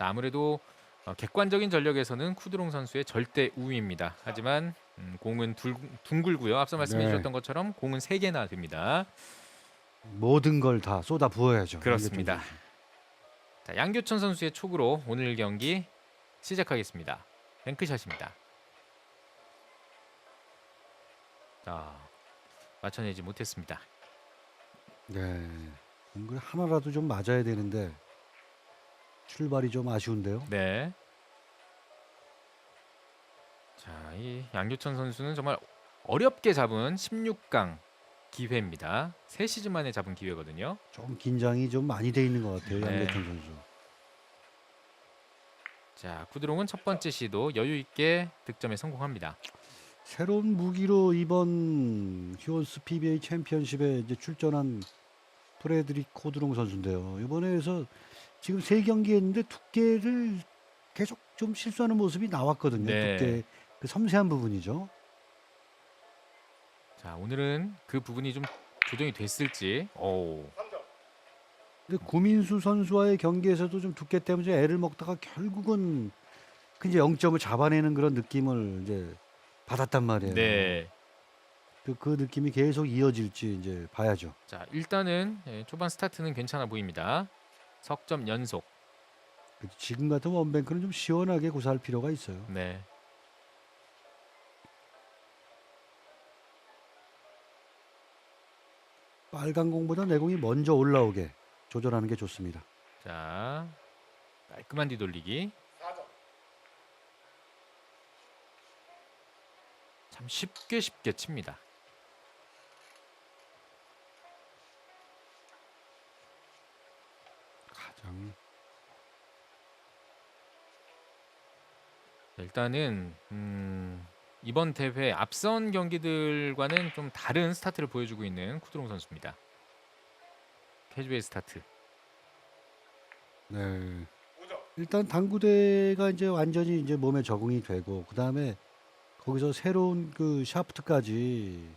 자, 아무래도 어, 객관적인 전력에서는 쿠드롱 선수의 절대 우위입니다. 하지만 음, 공은 둘, 둥글고요. 앞서 말씀해 네. 주셨던 것처럼 공은 세 개나 됩니다. 모든 걸 다 쏟아 부어야죠. 그렇습니다. 자, 양교천 선수의 촉으로 오늘 경기 시작하겠습니다. 뱅크샷입니다. 자, 맞춰내지 못했습니다. 네. 공을 하나라도 좀 맞아야 되는데 출발이 좀 아쉬운데요. 네. 자, 이 양교천 선수는 정말 어렵게 잡은 16강 기회입니다. 세 시즌 만에 잡은 기회거든요. 좀 긴장이 좀 많이 돼 있는 것 같아요. 네. 양교천 선수. 자, 쿠드롱은 첫 번째 시도 여유 있게 득점에 성공합니다. 새로운 무기로 이번 휴원스 PBA 챔피언십에 이제 출전한 프레드릭 코드롱 선수인데요. 이번에서 지금 세 경기 했는데 두께를 계속 좀 실수하는 모습이 나왔거든요. 네. 두께 그 섬세한 부분이죠. 자, 오늘은 그 부분이 좀 조정이 됐을지. 오. 근데 구민수 선수와의 경기에서도 좀 두께 때문에 좀 애를 먹다가 결국은 그 이제 0점을 잡아내는 그런 느낌을 이제 받았단 말이에요. 네. 그, 그 느낌이 계속 이어질지 이제 봐야죠. 자, 일단은 예, 초반 스타트는 괜찮아 보입니다. 석점 연속. 그 지금 같은 원뱅크는 좀 시원하게 구사할 필요가 있어요. 네. 빨간 공보다 내 공이 먼저 올라오게 조절하는 게 좋습니다. 자, 깔끔한 뒤돌리기. 참 쉽게 쉽게 칩니다. 가장 일단은 음, 이번 대회 앞선 경기들과는 좀 다른 스타트를 보여주고 있는 쿠드롱 선수입니다. 캐주얼 스타트. 네. 일단 당구대가 이제 완전히 이제 몸에 적응이 되고 그 다음에 거기서 새로운 그 샤프트까지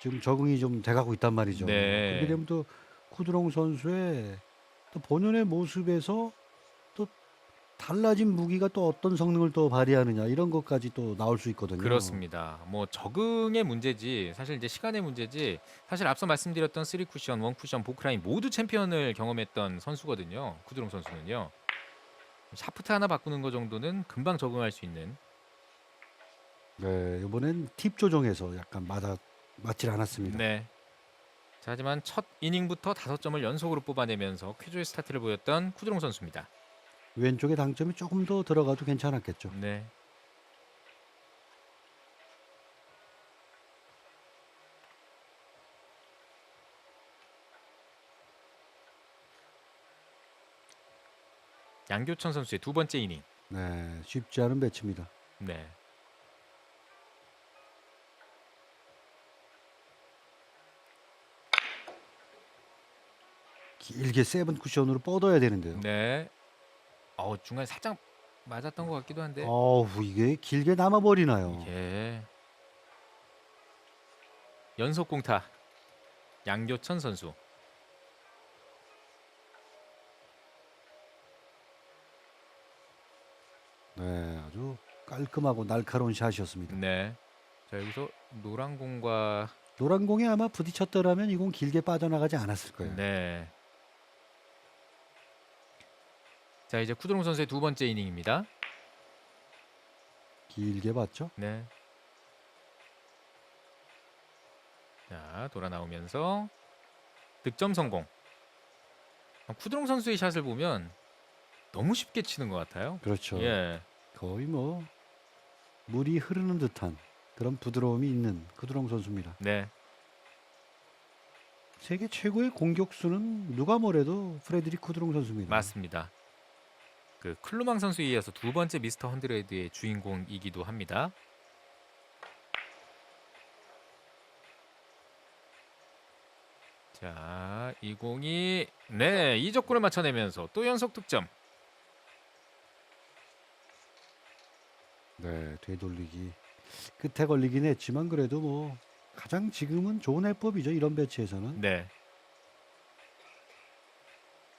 지금 적응이 좀 돼가고 있단 말이죠. 네. 그렇게 되면 또 쿠드롱 선수의 또 본연의 모습에서 또 달라진 무기가 또 어떤 성능을 또 발휘하느냐 이런 것까지 또 나올 수 있거든요. 그렇습니다. 뭐 적응의 문제지 사실 이제 시간의 문제지 사실 앞서 말씀드렸던 3 쿠션, 1 쿠션, 보크라인 모두 챔피언을 경험했던 선수거든요. 쿠드롱 선수는요. 샤프트 하나 바꾸는 거 정도는 금방 적응할 수 있는 네, 이번엔 팁 조정해서 약간 맞아 맞질 않았습니다. 네. 자, 하지만 첫 이닝부터 다섯 점을 연속으로 뽑아내면서 쾌조의 스타트를 보였던 쿠드롱 선수입니다. 왼쪽에 당점이 조금 더 들어가도 괜찮았겠죠. 네. 양교천 선수의 두 번째 이닝. 네, 쉽지 않은 배치입니다. 네. 길게 세븐 쿠션으로 뻗어야 되는데요. 네. 어, 중간에 살짝 맞았던 것 같기도 한데. 어우 이게 길게 남아 버리나요? 예. 연속 공타. 양교천 선수. 네, 아주 깔끔하고 날카로운 샷이었습니다. 네. 자, 여기서 노란 공과 노란 공에 아마 부딪혔더라면 이 공 길게 빠져나가지 않았을 거예요. 네. 자, 이제 쿠드롱 선수의 두 번째 이닝입니다. 길게 봤죠? 네. 자, 돌아 나오면서 득점 성공. 아, 쿠드롱 선수의 샷을 보면 너무 쉽게 치는 것 같아요. 그렇죠. 예. 거의 뭐 물이 흐르는 듯한 그런 부드러움이 있는 쿠드롱 선수입니다. 네. 세계 최고의 공격수는 누가 뭐래도 프레드릭 쿠드롱 선수입니다. 맞습니다. 그 클루망 선수에 이어서 두 번째 미스터 헌드레드의 주인공이기도 합니다. 자, 이 공이 네, 이적골을 맞춰내면서 또 연속 득점. 네, 되돌리기 끝에 걸리긴 했지만 그래도 뭐 가장 지금은 좋은 해법이죠. 이런 배치에서는 네.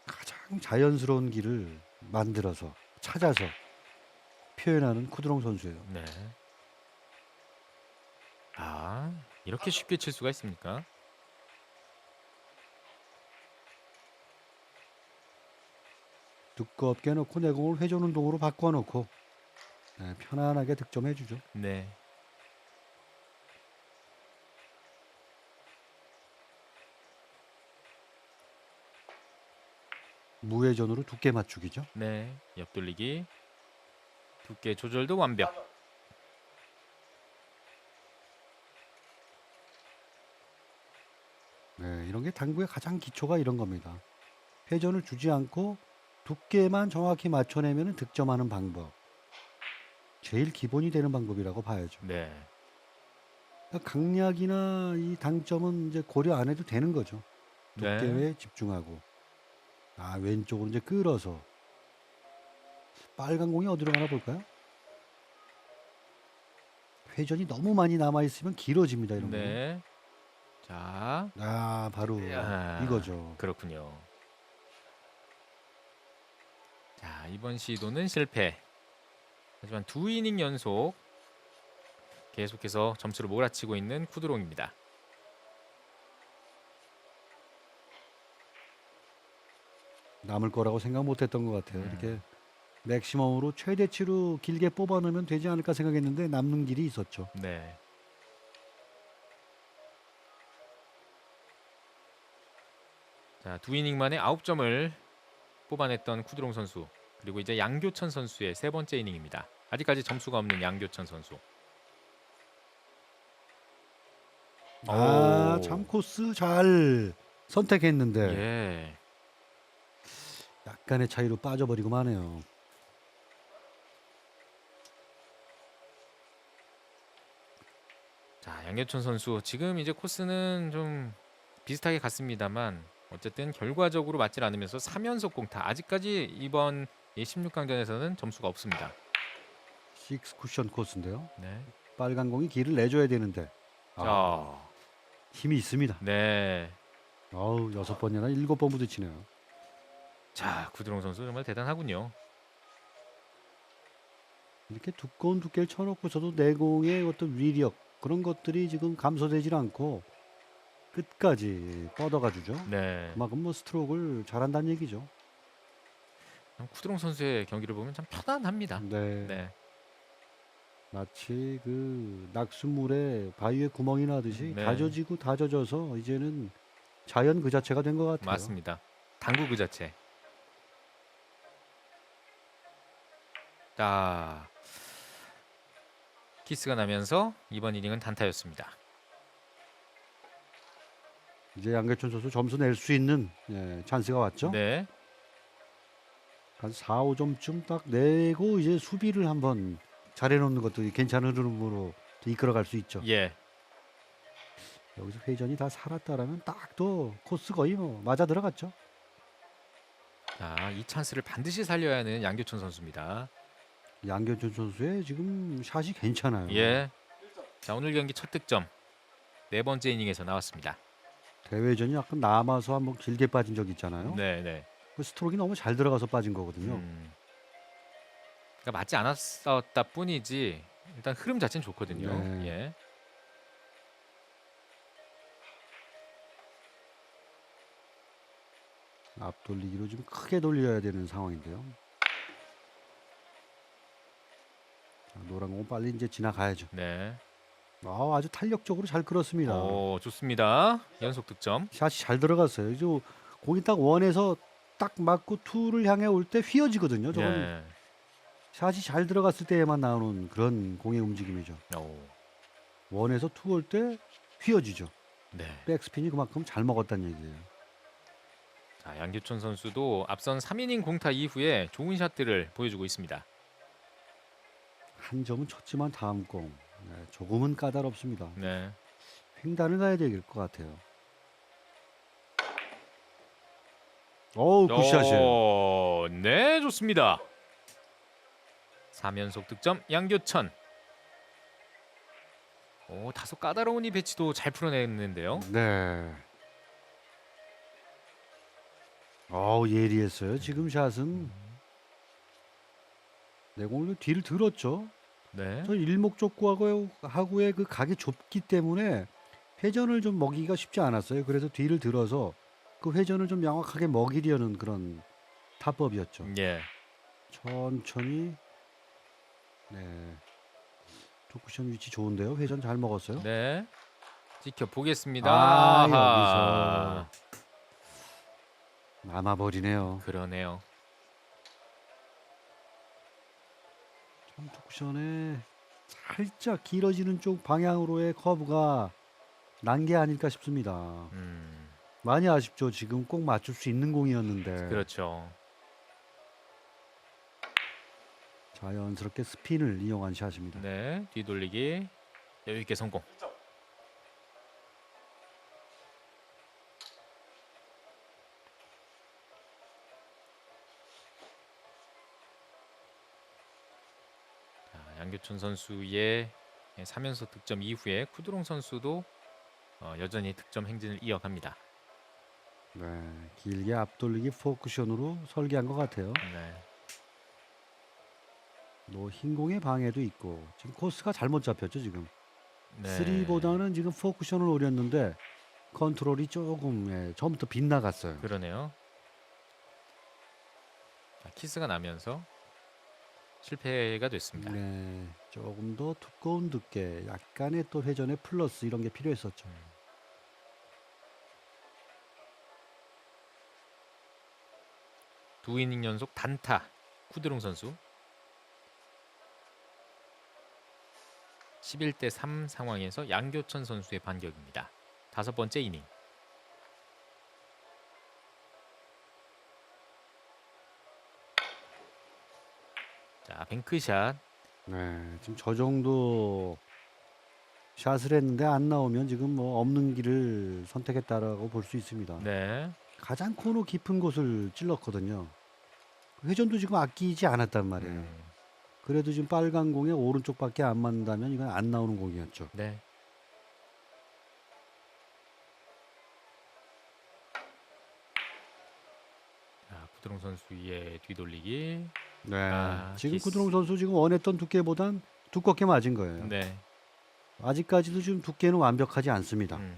가장 자연스러운 길을 만들어서 찾아서 표현하는 쿠드롱 선수예요. 네. 아, 이렇게 쉽게 칠 수가 있습니까? 두껍게 놓고 내공을 회전 운동으로 바꿔놓고 네, 편안하게 득점해주죠. 네. 무회전으로 두께 맞추기죠. 네. 옆돌리기. 두께 조절도 완벽. 네, 이런 게 당구의 가장 기초가 이런 겁니다. 회전을 주지 않고 두께만 정확히 맞춰내면 득점하는 방법. 제일 기본이 되는 방법이라고 봐야죠. 네. 그러니까 강약이나 이 당점은 이제 고려 안 해도 되는 거죠. 네. 두께에 집중하고. 아, 왼쪽으로 이제 끌어서. 빨간 공이 어디로 가나 볼까요? 회전이 너무 많이 남아 있으면 길어집니다, 이런 거. 네. 자, 아, 바로 야. 이거죠. 그렇군요. 자, 이번 시도는 실패. 하지만 두 이닝 연속 계속해서 점수를 몰아치고 있는 쿠드롱입니다. 남을 거라고 생각 못 했던 것 같아요. 음. 이렇게 맥시멈으로 최대치로 길게 뽑아 넣으면 되지 않을까 생각했는데 남는 길이 있었죠. 네. 자, 두 이닝 만에 9점을 뽑아냈던 쿠드롱 선수. 그리고 이제 양교천 선수의 세 번째 이닝입니다. 아직까지 점수가 없는 양교천 선수. 아, 오. 참 코스 잘 선택했는데 예. 약간의 차이로 빠져버리고 마네요. 자, 양교천 선수 지금 이제 코스는 좀 비슷하게 갔습니다만 어쨌든 결과적으로 맞질 않으면서 3연속 공타. 아직까지 이번 16강전에서는 점수가 없습니다. 식스 쿠션 코스인데요. 네. 빨간 공이 길을 내줘야 되는데 아, 자, 힘이 있습니다. 네. 어우 여섯 번이나 일곱 번 부딪히네요. 자, 구드롱 선수 정말 대단하군요. 이렇게 두꺼운 두께를 쳐놓고서도 내공의 어떤 위력 그런 것들이 지금 감소되질 않고 끝까지 뻗어가 주죠. 네. 그만큼 뭐 스트로크를 잘한다는 얘기죠. 쿠드롱 선수의 경기를 보면 참 편안합니다. 네. 네. 마치 그 낙수물에 바위에 구멍이 나듯이 네. 다져지고 다져져서 이제는 자연 그 자체가 된 것 같아요. 맞습니다. 당구 그 자체. 자, 키스가 나면서 이번 이닝은 단타였습니다. 이제 양계천 선수 점수 낼 수 있는 예, 찬스가 왔죠. 네. 한 4, 5점쯤 딱 내고 이제 수비를 한번 잘해놓는 것도 괜찮은 흐름으로 이끌어갈 수 있죠. 예. 여기서 회전이 다 살았다라면 딱 또 코스 거의 뭐 맞아 들어갔죠. 자, 이 찬스를 반드시 살려야 하는 양교천 선수입니다. 양계천 선수의 지금 샷이 괜찮아요. 예. 자, 오늘 경기 첫 득점. 네 번째 이닝에서 나왔습니다. 대회전이 약간 남아서 한번 길게 빠진 적 있잖아요. 네, 네. 그 스트로크가 너무 잘 들어가서 빠진 거거든요. 음. 그러니까 맞지 않았었다 뿐이지 일단 흐름 자체는 좋거든요. 네. 예. 앞 돌리기로 좀 크게 돌려야 되는 상황인데요. 자, 노란 공은 빨리 이제 지나가야죠. 네. 아, 아주 탄력적으로 잘 끌었습니다. 오, 좋습니다. 연속 득점. 샷이 잘 들어갔어요. 이제 공이 딱 원에서 딱 맞고 투를 향해 올 때 휘어지거든요. 저건 예. 샷이 잘 들어갔을 때에만 나오는 그런 공의 움직임이죠. 오. 원에서 투 올 때 휘어지죠. 네. 백스핀이 그만큼 잘 먹었다는 얘기예요. 자, 양규천 선수도 앞선 3이닝 공타 이후에 좋은 샷들을 보여주고 있습니다. 한 점은 쳤지만 다음 공 네, 조금은 까다롭습니다. 네. 횡단을 가야 될 것 같아요. 어우 굿샷이에요. 오, 네, 좋습니다. 3연속 득점 양교천. 오, 다소 까다로운 이 배치도 잘 풀어냈는데요. 네. 어우 예리했어요. 지금 샷은 네, 공을 뒤를 들었죠. 네. 저 일목적구하고 하고의 그 각이 좁기 때문에 회전을 좀 먹이기가 쉽지 않았어요. 그래서 뒤를 들어서 그 회전을 좀 명확하게 먹이려는 그런 타법이었죠. 예. 천천히 네. 토쿠션 위치 좋은데요. 회전 잘 먹었어요. 네. 지켜 보겠습니다. 아, 아하. 남아버리네요. 그러네요. 참 토쿠션에 살짝 길어지는 쪽 방향으로의 커브가 난 게 아닐까 싶습니다. 음. 많이 아쉽죠. 지금 꼭 맞출 수 있는 공이었는데 그렇죠. 자연스럽게 스핀을 이용한 샷입니다. 네. 뒤돌리기 여유 있게 성공. 자, 양교춘 선수의 3연속 득점 이후에 쿠드롱 선수도 어, 여전히 득점 행진을 이어갑니다. 네, 길게 앞돌리기 포쿠션으로 설계한 것 같아요. 네. 뭐 흰공의 방해도 있고 지금 코스가 잘못 잡혔죠 지금. 네. 쓰리보다는 지금 포쿠션을 노렸는데 컨트롤이 조금 예, 처음부터 빗나갔어요. 그러네요. 자, 키스가 나면서 실패가 됐습니다. 네, 조금 더 두꺼운 두께, 약간의 또 회전의 플러스 이런 게 필요했었죠. 두 이닝 연속 단타 쿠드롱 선수 11대 3 상황에서 양교천 선수의 반격입니다. 다섯 번째 이닝. 자, 뱅크샷. 네, 지금 저 정도 샷을 했는데 안 나오면 지금 뭐 없는 길을 선택했다라고 볼 수 있습니다. 네. 가장 코너 깊은 곳을 찔렀거든요. 회전도 지금 아끼지 않았단 말이에요. 음, 그래도 지금 빨간 공에 오른쪽밖에 안 맞는다면 이건 안 나오는 공이었죠. 네. 자, 쿠드롱 선수의 뒤돌리기. 네. 아, 지금 키스. 구드롱 선수 지금 원했던 두께보단 두껍게 맞은 거예요. 네. 아직까지도 지금 두께는 완벽하지 않습니다. 음.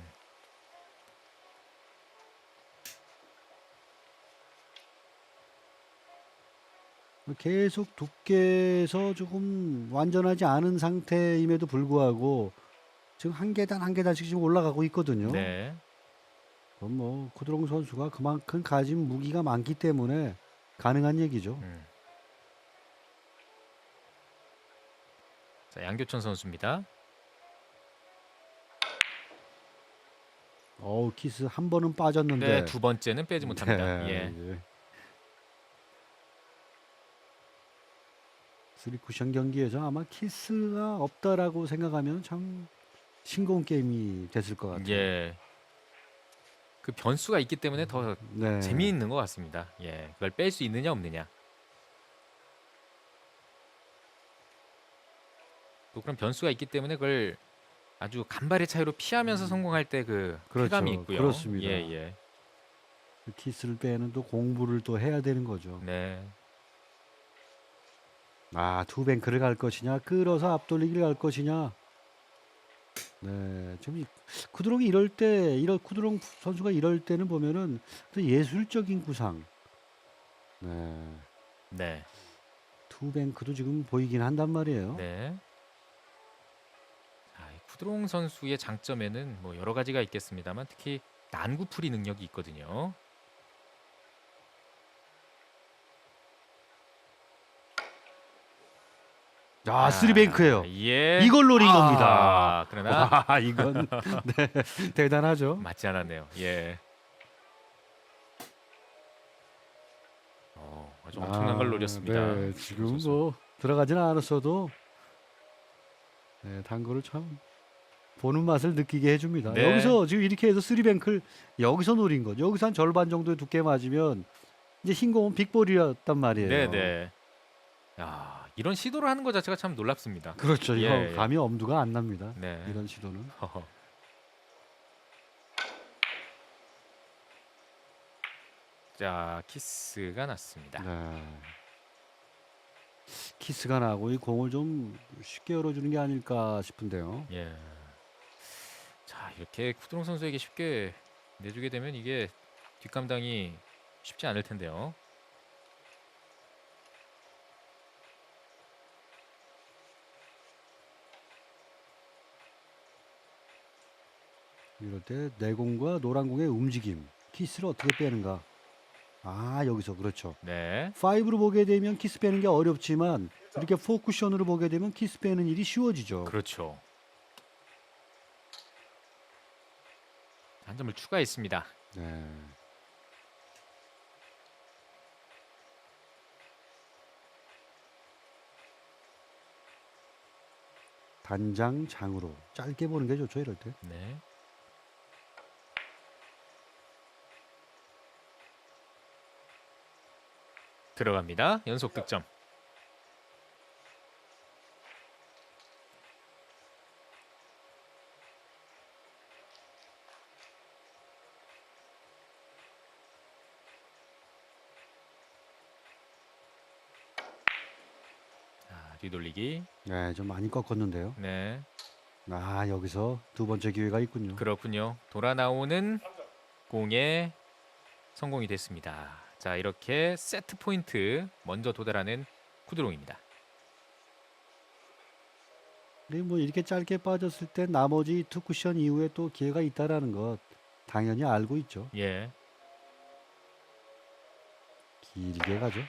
계속 두께에서 조금 완전하지 않은 상태임에도 불구하고 지금 한 계단 한 계단씩 지금 올라가고 있거든요. 네. 그럼 뭐 구드롱 선수가 그만큼 가진 무기가 많기 때문에 가능한 얘기죠. 음. 자, 양교천 선수입니다. 어우 키스 한 번은 빠졌는데 네, 두 번째는 빼지 못합니다. 네, 예. 예. 쓰리 쿠션 경기에서 아마 키스가 없다라고 생각하면 참 싱거운 게임이 됐을 것 같아요. 예. 그 변수가 있기 때문에 더 네. 재미있는 것 같습니다. 예. 그걸 뺄 수 있느냐 없느냐. 또 그런 변수가 있기 때문에 그걸 아주 간발의 차이로 피하면서 성공할 때 그 그렇죠. 쾌감이 있고요. 그렇습니다. 예, 예. 그 키스를 빼는 또 공부를 또 해야 되는 거죠. 네. 아, 투뱅크를 갈 것이냐, 끌어서 앞돌리기를 갈 것이냐. 네, 지금 이- 쿠드롱이 이럴 때, 이럴 쿠드롱 선수가 이럴 때는 보면은 또 예술적인 구상. 네, 네. 투뱅크도 지금 보이긴 한단 말이에요. 네. 자, 이 쿠드롱 선수의 장점에는 뭐 여러 가지가 있겠습니다만 특히 난구풀이 능력이 있거든요. 아, 쓰리뱅크예요. 예. 이걸 노린 아, 겁니다. 그러나 와, 이건 네, 대단하죠. 맞지 않았네요. 예. 어, 아주 엄청난 걸 아, 노렸습니다. 네, 지금 선수. 뭐 들어가지는 않았어도 네, 당구를 참 보는 맛을 느끼게 해줍니다. 네. 여기서 지금 이렇게 해서 쓰리뱅크를 여기서 노린 거. 여기서 한 절반 정도의 두께 맞으면 이제 흰 공은 빅볼이었단 말이에요. 네, 네. 야, 이런 시도를 하는 것 자체가 참 놀랍습니다. 그렇죠. 이거 예, 예. 감이 엄두가 안 납니다. 네. 이런 시도는. 허허. 자, 키스가 났습니다. 네. 키스가 나고 이 공을 좀 쉽게 열어주는 게 아닐까 싶은데요. 예. 자 이렇게 쿠드롱 선수에게 쉽게 내주게 되면 이게 뒷감당이 쉽지 않을 텐데요. 이럴 때 내공과 노란 공의 움직임, 키스를 어떻게 빼는가. 아 여기서 그렇죠. 네. 5로 보게 되면 키스 빼는 게 어렵지만 이렇게 4 쿠션으로 보게 되면 키스 빼는 일이 쉬워지죠. 그렇죠. 한 점을 추가했습니다. 네. 단장 장으로 짧게 보는 게 좋죠 이럴 때. 네. 들어갑니다. 연속 득점. 자, 뒤돌리기. 네, 좀 많이 꺾었는데요. 네. 아 여기서 두 번째 기회가 있군요. 그렇군요. 돌아 나오는 공에 성공이 됐습니다. 자, 이렇게 세트 포인트 먼저 도달하는 쿠드롱입니다. 뭐 이렇게 짧게 빠졌을 때 나머지 투 쿠션 이후에 또 기회가 있다라는 것 당연히 알고 있죠. 예. 길게 가죠.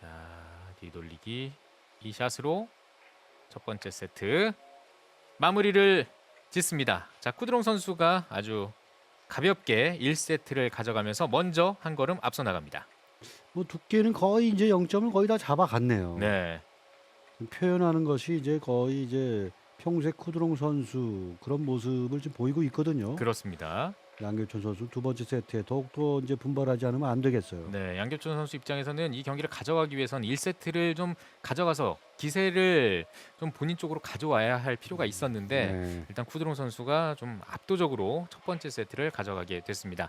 자, 뒤돌리기 이 샷으로 첫 번째 세트 마무리를 짓습니다. 자, 쿠드롱 선수가 아주 가볍게 1세트를 가져가면서 먼저 한 걸음 앞서 나갑니다. 뭐 두께는 거의 이제 0점을 거의 다 잡아갔네요. 네. 표현하는 것이 이제 거의 이제 평색 쿠드롱 선수 그런 모습을 좀 보이고 있거든요. 그렇습니다. 양교천 선수 두 번째 세트에 더욱더 이제 분발하지 않으면 안 되겠어요. 네, 양겹준 선수 입장에서는 이 경기를 가져가기 위해서는 1세트를 좀 가져가서 기세를 좀 본인 쪽으로 가져와야 할 필요가 있었는데 네. 일단 쿠드롱 선수가 좀 압도적으로 첫 번째 세트를 가져가게 됐습니다.